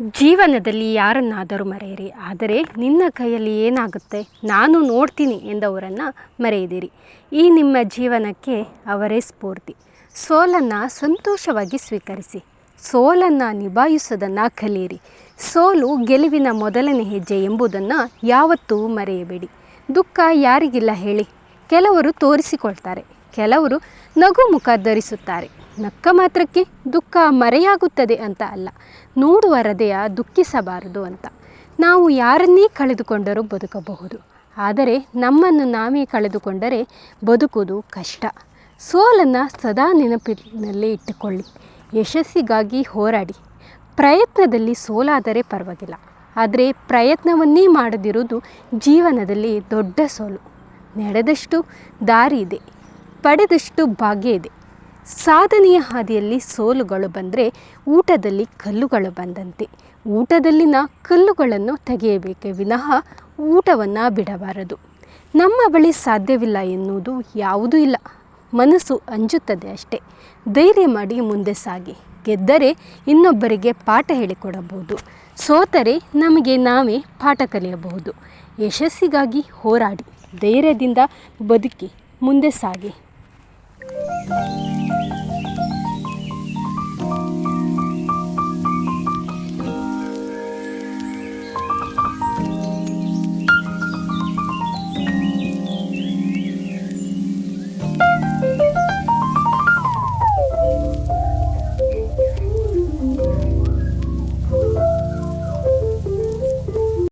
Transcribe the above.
ಜೀವನದಲ್ಲಿ ಯಾರನ್ನಾದರೂ ಮರೆಯಿರಿ, ಆದರೆ ನಿನ್ನ ಕೈಯಲ್ಲಿ ಏನಾಗುತ್ತೆ ನಾನು ನೋಡ್ತೀನಿ ಎಂದವರನ್ನು ಮರೆಯದಿರಿ. ಈ ನಿಮ್ಮ ಜೀವನಕ್ಕೆ ಅವರೇ ಸ್ಫೂರ್ತಿ. ಸೋಲನ್ನು ಸಂತೋಷವಾಗಿ ಸ್ವೀಕರಿಸಿ. ಸೋಲನ್ನು ನಿಭಾಯಿಸೋದನ್ನು ಕಲಿಯಿರಿ. ಸೋಲು ಗೆಲುವಿನ ಮೊದಲನೇ ಹೆಜ್ಜೆ ಎಂಬುದನ್ನು ಯಾವತ್ತೂ ಮರೆಯಬೇಡಿ. ದುಃಖ ಯಾರಿಗಿಲ್ಲ ಹೇಳಿ. ಕೆಲವರು ತೋರಿಸಿಕೊಳ್ತಾರೆ. ಕೆಲವರು ನಗು ಮುಖ ಧರಿಸುತ್ತಾರೆ. ನಕ್ಕ ಮಾತ್ರಕ್ಕೆ ದುಃಖ ಮರೆಯಾಗುತ್ತದೆ ಅಂತ ಅಲ್ಲ, ನೋಡುವ ಹೃದಯ ದುಃಖಿಸಬಾರದು ಅಂತ. ನಾವು ಯಾರನ್ನೇ ಕಳೆದುಕೊಂಡರೂ ಬದುಕಬಹುದು. ಆದರೆ ನಮ್ಮನ್ನು ನಾವೇ ಕಳೆದುಕೊಂಡರೆ ಬದುಕುವುದು ಕಷ್ಟ. ಸೋಲನ್ನು ಸದಾ ನೆನಪಿನಲ್ಲೇ ಇಟ್ಟುಕೊಳ್ಳಿ. ಯಶಸ್ಸಿಗಾಗಿ ಹೋರಾಡಿ. ಪ್ರಯತ್ನದಲ್ಲಿ ಸೋಲಾದರೆ ಪರವಾಗಿಲ್ಲ. ಆದರೆ ಪ್ರಯತ್ನವನ್ನೇ ಮಾಡದಿರುವುದು ಜೀವನದಲ್ಲಿ ದೊಡ್ಡ ಸೋಲು. ನಡೆದಷ್ಟು ದಾರಿ ಇದೆ, ಪಡೆದಷ್ಟು ಭಾಗ್ಯ ಇದೆ. ಸಾಧನೆಯ ಹಾದಿಯಲ್ಲಿ ಸೋಲುಗಳು ಬಂದರೆ ಊಟದಲ್ಲಿ ಕಲ್ಲುಗಳು ಬಂದಂತೆ. ಊಟದಲ್ಲಿನ ಕಲ್ಲುಗಳನ್ನು ತೆಗೆಯಬೇಕೇ ವಿನಃ ಊಟವನ್ನು ಬಿಡಬಾರದು. ನಮ್ಮ ಬಳಿ ಸಾಧ್ಯವಿಲ್ಲ ಎನ್ನುವುದು ಯಾವುದೂ ಇಲ್ಲ. ಮನಸ್ಸು ಅಂಜುತ್ತದೆ ಅಷ್ಟೇ. ಧೈರ್ಯ ಮಾಡಿ ಮುಂದೆ ಸಾಗಿ. ಗೆದ್ದರೆ ಇನ್ನೊಬ್ಬರಿಗೆ ಪಾಠ ಹೇಳಿಕೊಡಬಹುದು. ಸೋತರೆ ನಮಗೆ ನಾವೇ ಪಾಠ ಕಲಿಯಬಹುದು. ಯಶಸ್ಸಿಗಾಗಿ ಹೋರಾಡಿ. ಧೈರ್ಯದಿಂದ ಬದುಕಿ ಮುಂದೆ ಸಾಗಿ.